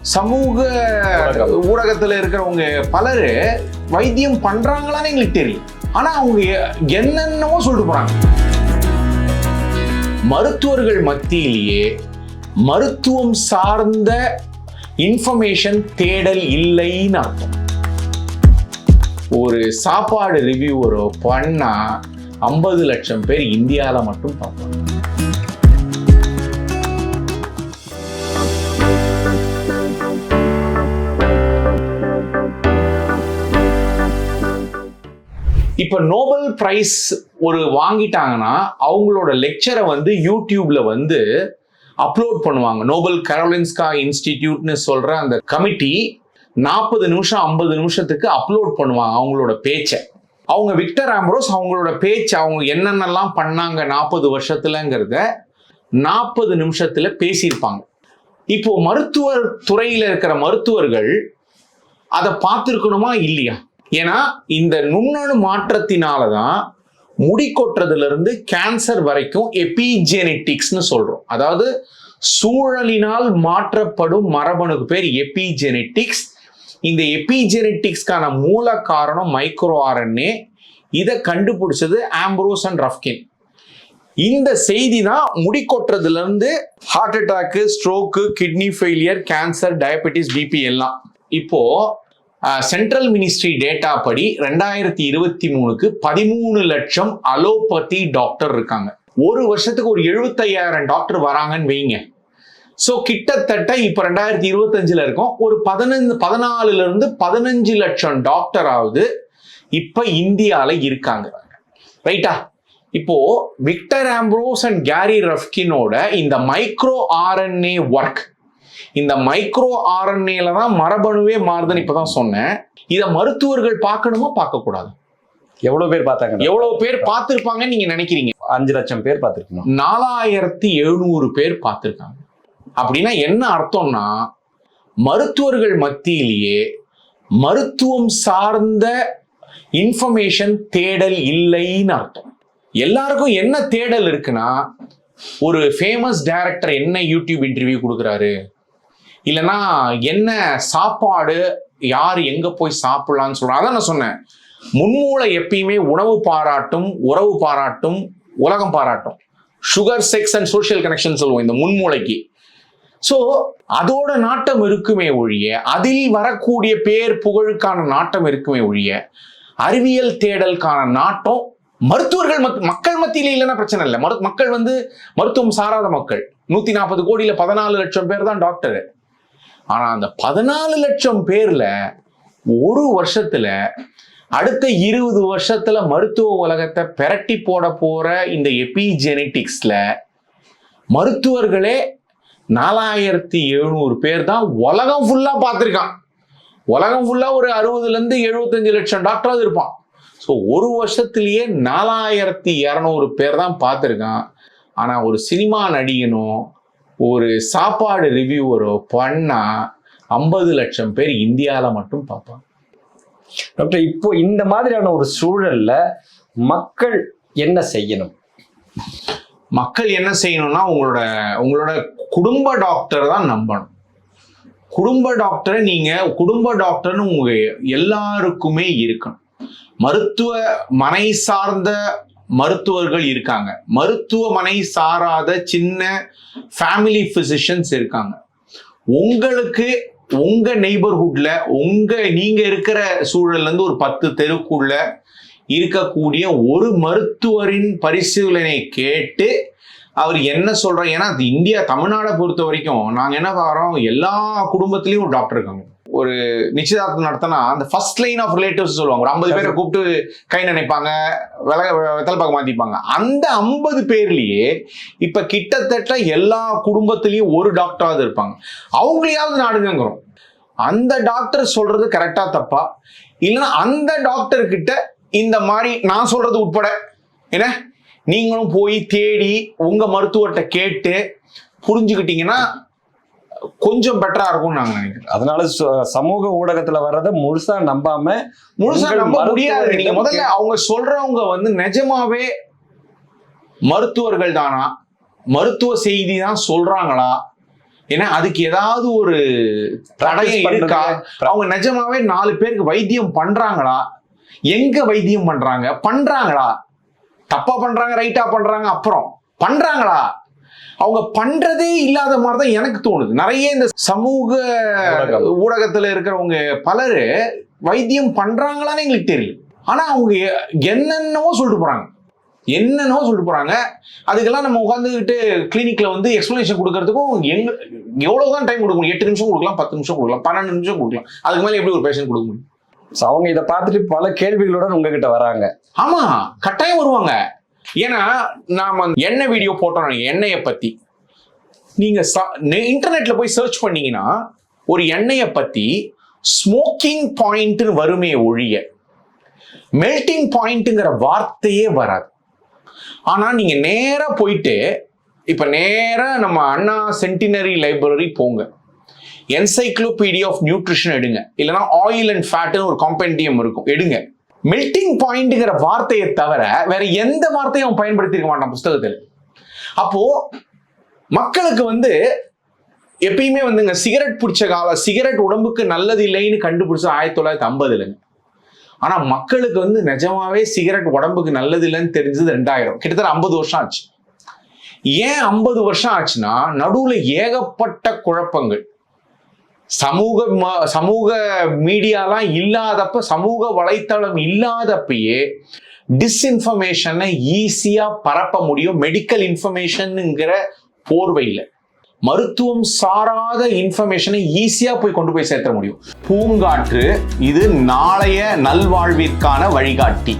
சமூக. ஊடகத்துல இருக்கிறவங்க பலரு வைத்தியம் பண்றாங்களான்னு எங்களுக்கு தெரியும் ஆனா அவங்க எ- என்னென்னமோ சொல்லிட்டு போறாங்க. மருத்துவர்கள் மத்தியிலேயே மருத்துவம் சார்ந்த இன்ஃபர்மேஷன் தேடல் இல்லைன்னு அர்த்தம். ஒரு சாப்பாடு ரிவ்யூவரோ பண்ணா ஐம்பது லட்சம் பேர் இந்தியாவில் மட்டும் பார்ப்பாங்க. இப்போ நோபல் பிரைஸ் ஒரு வாங்கிட்டாங்கன்னா அவங்களோட லெக்சரை வந்து யூடியூப்ல வந்து அப்லோட் பண்ணுவாங்க. நோபல் கரோலின்ஸ்கா இன்ஸ்டிடியூட்னு சொல்ற அந்த கமிட்டி நாற்பது நிமிஷம் ஐம்பது நிமிஷத்துக்கு அப்லோட் பண்ணுவாங்க அவங்களோட பேச்சை. அவங்க விக்டர் ஆம்ப்ரோஸ் அவங்களோட பேச்சு அவங்க என்னென்னலாம் பண்ணாங்க நாற்பது வருஷத்துலங்கிறத நாற்பது நிமிஷத்துல பேசியிருப்பாங்க. இப்போ மருத்துவர் துறையில் இருக்கிற மருத்துவர்கள் அதை பார்த்துருக்கணுமா? இல்லையா? ஏன்னா இந்த நுண்ணணு மாற்றத்தினால தான் முடி கொட்டுறதுல இருந்து கேன்சர் வரைக்கும் எபிஜெனெட்டிக்ஸ்னு சொல்றோம். அதாவது சூழலினால் மாற்றப்படும் மரபணுக்கு பேர் எபிஜெனெட்டிக்ஸ் இந்த எபிஜெனெட்டிக்ஸ்க்கான மூல காரணம் மைக்ரோ ஆர்என்ஏ இதை கண்டுபிடிச்சது ஆம்ப்ரோஸ் அண்ட் ரஃப்கின் இந்த செய்தி தான் முடி கொட்டுறதுலேருந்து heart attack stroke kidney failure cancer diabetes BP எல்லாம். இப்போ சென்ட்ரல் மினிஸ்ட்ரி டேட்டா படி ரெண்டாயிரத்தி இருபத்தி மூணுக்கு பதிமூணு லட்சம் அலோபதி டாக்டர் இருக்காங்க. ஒரு வருஷத்துக்கு ஒரு எழுபத்தையாயிரம் டாக்டர் வராங்கன்னு வைங்க. ஸோ கிட்டத்தட்ட இப்போ ரெண்டாயிரத்தி இருபத்தஞ்சில் இருக்கோம். ஒரு பதினஞ்சு பதினாலுல இருந்து பதினஞ்சு லட்சம் டாக்டராவது இப்போ இந்தியாவில் இருக்காங்க. ரைட்டா இப்போ விக்டர் ஆம்ப்ரோஸ் அண்ட் கேரி ரஃப்கினோட இந்த மைக்ரோ ஆர்என்ஏ ஒர்க் இந்த மைக்ரோ ஆர்என்ஏல தான் மரபணுவே மாறுதுன்னு இப்பதான் சொன்னேன். இதை மருத்துவர்கள் பார்க்கணுமா? பார்க்கக்கூடாது. எவ்வளவு பேர் பார்த்தாங்க? எவ்வளவு பேர் பார்த்திருப்பாங்கன்னு நீங்க நினைக்கிறீங்க. அஞ்சு லட்சம் பேர் பார்த்திருக்கணும். நாலாயிரத்தி எழுநூறு பேர் பார்த்திருக்காங்க. அப்படின்னா என்ன அர்த்தம்னா மருத்துவர்கள் மத்தியிலேயே மருத்துவம் சார்ந்த இன்ஃபர்மேஷன் தேடல் இல்லைன்னு அர்த்தம். எல்லாருக்கும் என்ன தேடல் இருக்குன்னா ஒரு ஃபேமஸ் டைரக்டர் என்ன யூடியூப் இன்டர்வியூ கொடுக்குறாரு? இல்லைன்னா என்ன சாப்பாடு யார் எங்கே போய் சாப்பிடலாம்னு சொல்கிறோம் அதான் நான் சொன்னேன். முன்மூளை எப்பயுமே உணவு பாராட்டும் உறவு பாராட்டும் உலகம் பாராட்டும். Sugar sex and social connection சொல்லுவோம் இந்த முன்மூளைக்கு. ஸோ அதோட நாட்டம் இருக்குமே ஒழிய அதில் வரக்கூடிய பேர் புகழுக்கான நாட்டம் இருக்குமே ஒழிய அறிவியல் தேடலுக்கான நாட்டம் மருத்துவர்கள் மத்- மக்கள் மத்தியில் இல்லைன்னா பிரச்சனை இல்லை. மரு மக்கள் வந்து மருத்துவம் சாராத மக்கள். நூற்றி நாற்பது கோடியில் பதினாலு லட்சம் பேர் தான் டாக்டர். ஆனால் அந்த பதினாலு லட்சம் பேரில் ஒரு வருஷத்தில் அடுத்த இருபது வருஷத்துல மருத்துவ உலகத்தை பெரட்டி போட போற இந்த எபிஜெனெட்டிக்ஸ்ல மருத்துவர்களே நாலாயிரத்தி எழுநூறு பேர் தான் உலகம் ஃபுல்லா பார்த்துருக்கான். உலகம் ஃபுல்லா ஒரு அறுபதுலேருந்து எழுபத்தஞ்சு லட்சம் டாக்டராவது இருப்பான். ஸோ ஒரு வருஷத்துலேயே நாலாயிரத்தி இரநூறு பேர் தான் பார்த்துருக்கான். ஆனால் ஒரு சினிமா நடிகனும் ஒரு சாப்பாடு ரிவ்யூவரோ பண்ணா ஐம்பது லட்சம் பேர் இந்தியாவில் மட்டும் பார்ப்பாங்க. டாக்டர் இப்போ இந்த மாதிரியான ஒரு சூழல்ல மக்கள் என்ன செய்யணும்? மக்கள் என்ன செய்யணும்னா உங்களோட உங்களோட குடும்ப டாக்டர் தான் நம்பணும். குடும்ப டாக்டரை நீங்க குடும்ப டாக்டர்னு உங்க எல்லாருக்குமே இருக்கணும். மருத்துவ மனை சார்ந்த மருத்துவர்கள் இருக்காங்க. மருத்துவமனை சாராத சின்ன ஃபேமிலி பிசிஷியன்ஸ் இருக்காங்க. உங்களுக்கு உங்க நெய்பர்ஹுட்ல உங்க நீங்க இருக்கிற சூழல்ல இருந்து ஒரு பத்து தெருக்குள்ள இருக்கக்கூடிய ஒரு மருத்துவரின் பரிசீலனை கேட்டு அவர் என்ன சொல்றாரு? ஏன்னா அது இந்தியா தமிழ்நாடை பொறுத்த வரைக்கும் நாங்க என்ன பாக்குறோம் எல்லா குடும்பத்திலயும் ஒரு டாக்டர் இருக்காங்க. ஒரு நிச்சயதார்த்தம் நடத்தினா அந்த ஃபர்ஸ்ட் லைன் ஆஃப் ரிலேட்டிவ்ஸ் சொல்லுவாங்க. ஒரு ஐம்பது பேரை கூப்பிட்டு கை நினைப்பாங்க வில வெத்தலை மாத்திப்பாங்க. அந்த ஐம்பது பேர்லயே இப்ப கிட்டத்தட்ட எல்லா குடும்பத்திலயும் ஒரு டாக்டராவது இருப்பாங்க. அவங்களையாவது நாடுங்கிறோம் அந்த டாக்டர் சொல்றது கரெக்டா தப்பா? இல்லைன்னா அந்த டாக்டர் கிட்ட இந்த மாதிரி நான் சொல்றது உட்பட. என்ன? நீங்களும் போய் தேடி உங்க மருத்துவர்கிட்ட கேட்டு புரிஞ்சுக்கிட்டீங்கன்னா கொஞ்சம் பெட்டரா இருக்கும்னு நாங்க நினைக்கிறேன் அதனால சமூக ஊடகத்துல வர்றதை முழுசா நம்பாம முழுசா நம்ப முடியாது. நீங்க முதல்ல அவங்க சொல்றவங்க வந்து நிஜமாவே மருத்துவர்கள் தானா? மருத்துவ செய்தி தான் சொல்றாங்களா? ஏன்னா அதுக்கு ஏதாவது ஒரு தடயம் இருக்கா. அவங்க நிஜமாவே நாலு பேருக்கு வைத்தியம் பண்றாங்களா? எங்க வைத்தியம் பண்றாங்க? பண்றாங்களா? தப்பா பண்றாங்க ரைட்டா பண்றாங்க அப்புறம் பண்றாங்களா? அவங்க பண்றதே இல்லாத மாதிரி தான் எனக்கு தோணுது. நிறைய இந்த சமூக. ஊடகத்துல இருக்கிறவங்க பலரு வைத்தியம் பண்றாங்களான்னு எங்களுக்கு தெரியல. ஆனா அவங்க என்னென்னவோ சொல்லிட்டு போறாங்க. என்னென்னவோ சொல்லிட்டு போறாங்க. அதுக்கெல்லாம் நம்ம உட்காந்துக்கிட்டு கிளினிக்ல வந்து எக்ஸ்பிளனேஷன் கொடுக்கறதுக்கும் எங்க எவ்வளவுதான் டைம் கொடுக்க முடியும்? எட்டு நிமிஷம் கொடுக்கலாம் பத்து நிமிஷம் கொடுக்கலாம் பன்னெண்டு நிமிஷம் கொடுக்கலாம். அதுக்கு மேல எப்படி ஒரு பேஷண்ட் கொடுக்க முடியும்? அவங்க இதை பார்த்துட்டு பல கேள்விகளுடன் உங்ககிட்ட வராங்க. ஆமா கட்டாயம் வருவாங்க. ஏன்னா நாம எண்ணெய் வீடியோ போட்டோம் எண்ணெயை பத்தி. நீங்க இன்டர்நெட்ல போய் சர்ச் பண்ணீங்கன்னா ஒரு எண்ணெயை பத்தி ஸ்மோக்கிங் பாயிண்ட்னு வருமே ஒழிய மெல்டிங் பாயிண்ட்டுங்கிற வார்த்தையே வராது. ஆனா நீங்க நேரா போயிட்டு இப்ப நேரா நம்ம அண்ணா சென்டினரி லைப்ரரி போங்க. என்சைக்ளோபீடியா ஆஃப் நியூட்ரிஷன் எடுங்க. இல்லைன்னா ஆயில் அண்ட் ஃபேட்டுன்னு ஒரு காம்பெண்டியம் இருக்கும். எடுங்க. மெல்டிங் பாயிண்ட்ங்கிற வார்த்தையை தவிர வேற எந்த வார்த்தையும் அவன் பயன்படுத்தியிருக்க மாட்டான் புஸ்தகத்தில். அப்போ மக்களுக்கு வந்து எப்பயுமே வந்துங்க சிகரெட் பிடிச்ச காலம் சிகரெட் உடம்புக்கு நல்லது இல்லைன்னு கண்டுபிடிச்ச ஆயிரத்தி தொள்ளாயிரத்தி ஐம்பதுலங்க. ஆனா மக்களுக்கு வந்து நிஜமாவே சிகரெட் உடம்புக்கு நல்லது இல்லைன்னு தெரிஞ்சது ரெண்டாயிரம். கிட்டத்தட்ட ஐம்பது வருஷம் ஆச்சு. ஏன் ஐம்பது வருஷம் ஆச்சுன்னா நடுவுல ஏகப்பட்ட குழப்பங்கள். சமூக ம- சமூக மீடியாலாம் இல்லாதப்ப சமூக வலைத்தளம் இல்லாதப்பயே டிஸ்இன்ஃபர்மேஷனை ஈஸியாக பரப்ப முடியும். மெடிக்கல் இன்ஃபர்மேஷனுங்கிற போர்வையில். மருத்துவம் சாராத இன்ஃபர்மேஷனை ஈஸியாக போய் கொண்டு போய் சேர்த்த முடியும். பூங்காற்று இது நாளைய நல்வாழ்விற்கான வழிகாட்டி.